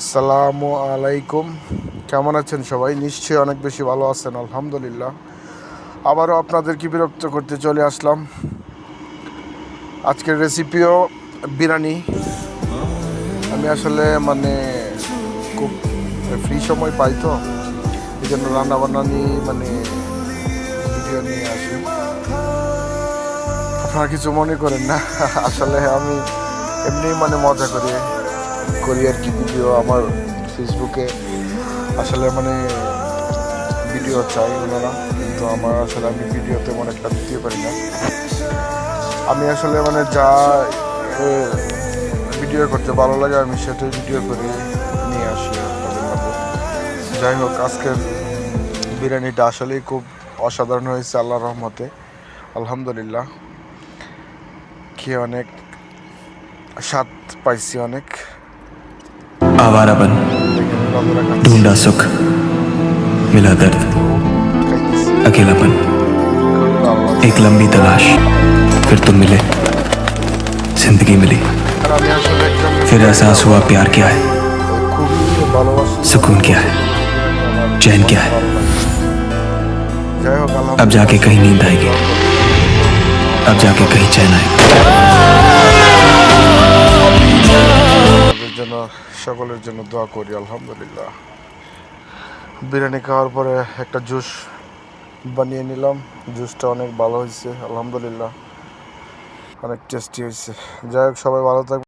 আসসালামু আলাইকুম। কেমন আছেন সবাই? নিশ্চয়ই অনেক বেশি ভালো আছেন, আলহামদুলিল্লাহ। আবারও আপনাদেরকে বিরক্ত করতে চলে আসলাম। আজকের রেসিপিও বিরিয়ানি। আমি আসলে মানে খুব ফ্রি সময় পাই তো এই জন্য রান্নাবান্না নিয়ে মানে ভিডিও নিয়ে আসি। আপনারা কিছু মনে করেন না? আসলে আমি এমনি মানে মজা করি। করি আর কি ভিডিও আমার ফেসবুকে আসলে মানে ভিডিও চাই ওনারা কিন্তু আমার আসলে আমি ভিডিও তেমন একটা দিতে পারি না। আমি আসলে মানে যা ভিডিও করতে ভালো লাগে, আমি সেটাই ভিডিও করে নিয়ে আসি যাই হোক, আজকের বিরিয়ানিটা আসলেই খুব অসাধারণ হয়েছে আল্লাহ রহমতে। আলহামদুলিল্লাহ, খেয়ে অনেক, স্বাদ পাইছি অনেক। आवारा बन ढूंढा सुख, मिला दर्द, अकेलापन, एक लंबी तलाश, फिर तुम मिले, ज़िंदगी मिली, फिर एहसास हुआ प्यार क्या है, सुकून क्या है, चैन क्या है। अब जाके कहीं नींद आएगी, अब जाके कहीं चैन आएगी। সকলের জন্য দোয়া করি, আলহামদুলিল্লাহ। বিরিয়ানি খাওয়ার পরে একটা জুস বানিয়ে নিলাম। জুসটা অনেক ভালো হয়েছে, আলহামদুলিল্লাহ। অনেক টেস্টি হয়েছে। যাই হোক, সবাই ভালো থাকবে